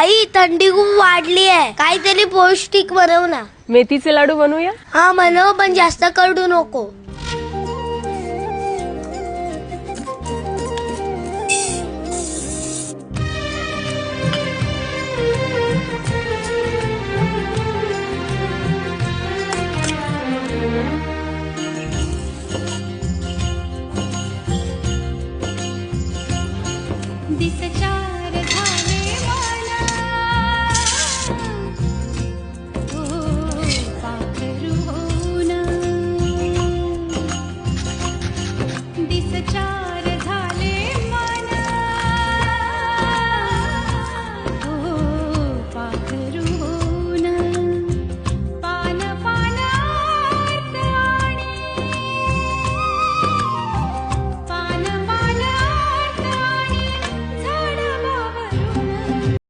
आई थंडी खूप वाढली आहे. काहीतरी पौष्टिक बनव ना. मेथीचे लाडू बनवूया? हा बनव पण जास्त कडू नको. दिसच्या